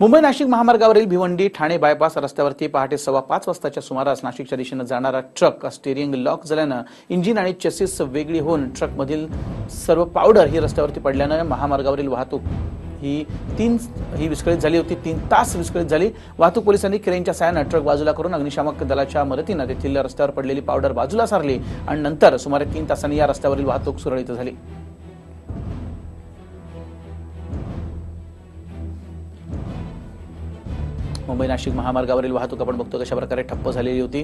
मुंबई नाशिक महामार्गावरील भिवंडी ठाणे बायपास रस्त्यावरती पहाटे सव्वा पाच वाजताच्या सुमारास नाशिकच्या दिशेनं जाणारा ट्रक स्टेरिंग लॉक झाल्यानं इंजिन आणि चेसिस वेगळी होऊन ट्रकमधील सर्व पावडर ही रस्त्यावरती पडल्यानं महामार्गावरील वाहतूक ही तीन ही विस्कळीत झाली होती. तीन तास विस्कळीत झाली. वाहतूक पोलिसांनी क्रेनच्या साहाय्यानं ट्रक बाजूला करून अग्निशामक दलाच्या मदतीनं तेथील रस्त्यावर पडलेली पावडर बाजूला सारली आणि नंतर सुमारे तीन तासांनी या रस्त्यावरील वाहतूक सुरळीत झाली. मुंबई नाशिक महामार्गावरील वाहतूक आपण बघतो कशा प्रकारे ठप्प झालेली होती.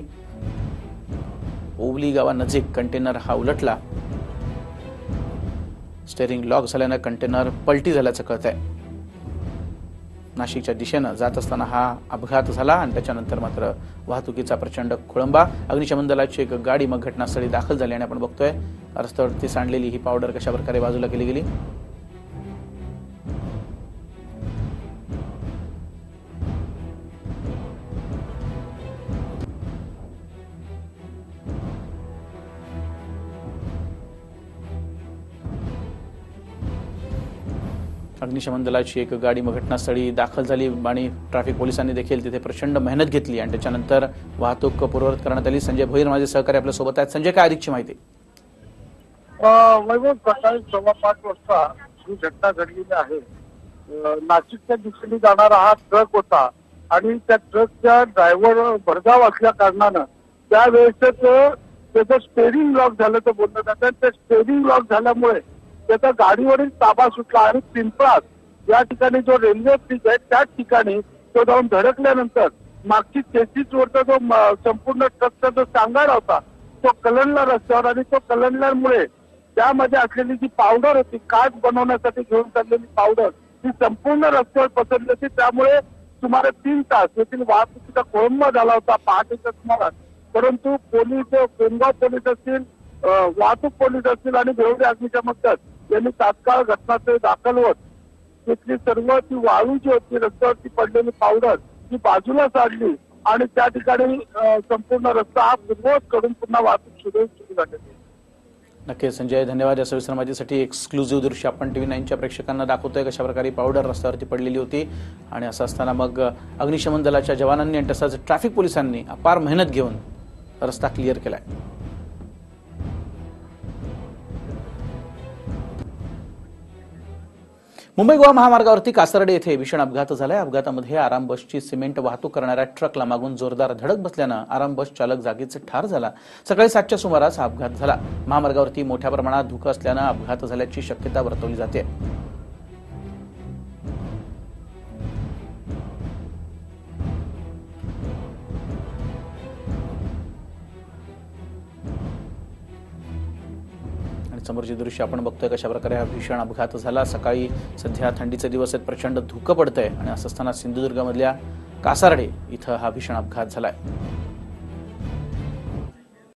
ओवली गावानजीक कंटेनर हा उलटला. स्टेअरिंग लॉक झाल्यानं कंटेनर पलटी झाल्याचं कळत आहे नाशिकच्या दिशेनं जात असताना हा अपघात झाला आणि त्याच्यानंतर मात्र वाहतुकीचा प्रचंड खोळंबा. अग्निशमन दलाची एक गाडी मग घटनास्थळी दाखल झाली आणि आपण बघतोय रस्त्यावरती सांडलेली ही पावडर कशा प्रकारे बाजूला केली गेली? अग्निशमन दलाची एक गाडी मग घटनास्थळी दाखल झाली आणि ट्रॅफिक पोलिसांनी देखील तिथे प्रचंड मेहनत घेतली. आणि त्याच्यानंतर वाहतूक पूर्ववत करण्यात आली. संजय भोईर माझे सहकारी आपल्यासोबत आहेत. संजय काय अधिकची माहिती? वैभव सकाळी सव्वा पाच वाजता ही घटना घडलेली आहे. नाशिकच्या दिशेने जाणारा हा ट्रक होता आणि त्या ट्रकच्या ड्रायव्हर भरधाव असल्या कारणानं त्यावेळेस त्याचं स्टेरिंग लॉक झाल्याचं बोललं जातं त्या स्टेरिंग लॉक झाल्यामुळे त्याचा गाडीवरील ताबा सुटला आणि पिंपळात या ठिकाणी जो रेल्वे ब्रिज आहे त्याच ठिकाणी तो जाऊन धडकल्यानंतर मागची तेहतीस वरचा जो संपूर्ण ट्रकचा जो सांगाडा होता तो कलंडला रस्त्यावर आणि तो कलंडल्यामुळे त्यामध्ये असलेली जी पावडर होती काच बनवण्यासाठी घेऊन चाललेली पावडर ती संपूर्ण रस्त्यावर पसरली होती. त्यामुळे सुमारे तीन तास येथील वाहतुकीचा खोळंबा झाला होता पहाटेच्या सुमारास. परंतु पोलीस कोंगाव पोलीस असतील वाहतूक पोलीस असतील आणि बेवडे अग्निशामक दल त्यांनी तात्काळ घटनास्थळी दाखल होत. तिथली सर्व ती वाळू जी होती रस्त्यावरती पडलेली पावडर ती बाजूला साडली आणि त्या ठिकाणी संपूर्ण रस्ता हा पूर्ववत करून पुन्हा वाहतूक सुरू सुरू झालेली नक्की नक्कीच संजय धन्यवाद. या सविस्तर माहितीसाठी एक्सक्लुझिव्ह दृश्य आपण टीव्ही नाईनच्या प्रेक्षकांना दाखवतोय कशा प्रकारे पावडर रस्त्यावरती पडलेली होती. आणि असं असताना मग अग्निशमन दलाच्या जवानांनी आणि तसंच ट्रॅफिक पोलिसांनी अपार मेहनत घेऊन रस्ता क्लिअर केलाय. मुंबई गोवा महामार्गावरती कासर्डे येथे भीषण अपघात झालाय. अपघातामध्ये आराम बसची सिमेंट वाहतूक करणाऱ्या ट्रकला मागून जोरदार धडक बसल्यानं आराम बस चालक जागीच ठार झाला. सकाळी सातच्या सुमारास हा अपघात झाला. महामार्गावरती मोठ्या प्रमाणात धुकं असल्यानं अपघात झाल्याची शक्यता वर्तवली जाते. आणि समोरचे दृश्य आपण बघतोय कशा प्रकारे हा भीषण अपघात झाला. सकाळी सध्या थंडीचे दिवस आहेत प्रचंड धुकं पडतंय आणि असं असताना सिंधुदुर्गमधल्या कासारडे इथं हा भीषण अपघात झालाय.